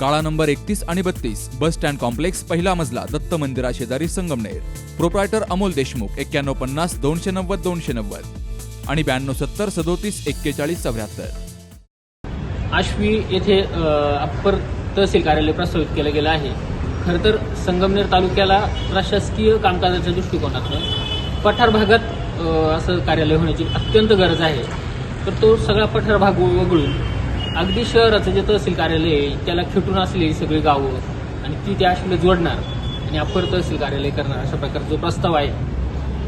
काळा नंबर एकतीस आणि बत्तीस बस स्टँड कॉम्प्लेक्स पहिला मजला दत्त मंदिरा शेजारी संगमनेर. प्रोप्रायटर अमोल देशमुख एक्क्याण्णव पन्नास दोनशे नव्वद दोनशे नव्वद. आणि ब्याण्णव सत्तर सदोतीस एक्केचाळीस चौऱ्याहत्तर. आश्वी येथे अप्पर तहसील कार्यालय प्रस्तावित केलं गेलं आहे. खरं तर संगमनेर तालुक्याला प्रशासकीय कामकाजाच्या दृष्टिकोनातून पठार भागात असं कार्यालय होण्याची अत्यंत गरज आहे. तर तो सगळा पठार भाग वगळून अगदी शहराचं जे तहसील कार्यालय आहे त्याला खेटून असलेली सगळी गावं आणि ती त्या आशेला जोडणार आणि अपर तहसील कार्यालय करणार अशा प्रकारचा जो प्रस्ताव आहे.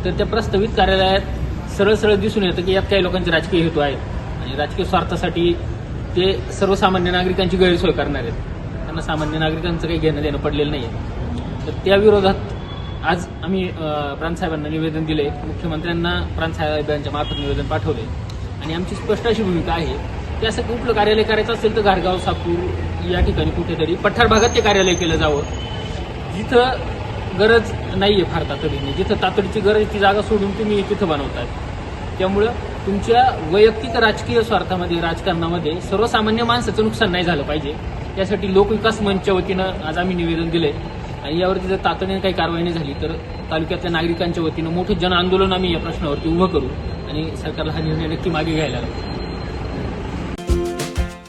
तर त्या प्रस्तावित कार्यालयात सरळ सरळ दिसून येतं की यात काही लोकांचे राजकीय हेतू आहेत आणि राजकीय स्वार्थासाठी ते सर्वसामान्य नागरिकांची गैरसोय करणार आहेत. त्यांना सामान्य नागरिकांचं काही घेणं देणं पडलेलं नाही तर त्या विरोधात आज आम्ही प्रांतसाहेबांना निवेदन दिले मुख्यमंत्र्यांना प्रांतसाहेबांच्या मार्फत निवेदन पाठवले आणि आमची स्पष्ट अशी भूमिका आहे त्यासाठी असं कुठलं कार्यालय करायचं असेल तर घारगाव सापूर या ठिकाणी कुठेतरी पठार भागात ते कार्यालय केलं जावं. जिथं गरज नाही आहे फार तातडीने. जिथं तातडीची गरज ती जागा सोडून तुम्ही तिथं बनवताय. त्यामुळं तुमच्या वैयक्तिक राजकीय स्वार्थामध्ये राजकारणामध्ये सर्वसामान्य माणसाचं नुकसान नाही झालं पाहिजे. त्यासाठी लोकविकास मंचच्या वतीनं आज आम्ही निवेदन दिलंय. आणि यावरती जर तातडीने काही कारवाई नाही झाली तर तालुक्यातल्या नागरिकांच्या वतीनं मोठं जन आंदोलन आम्ही या प्रश्नावरती उभं करू. आणि सरकारला हा निर्णय नक्की मागे घ्यायला लागतो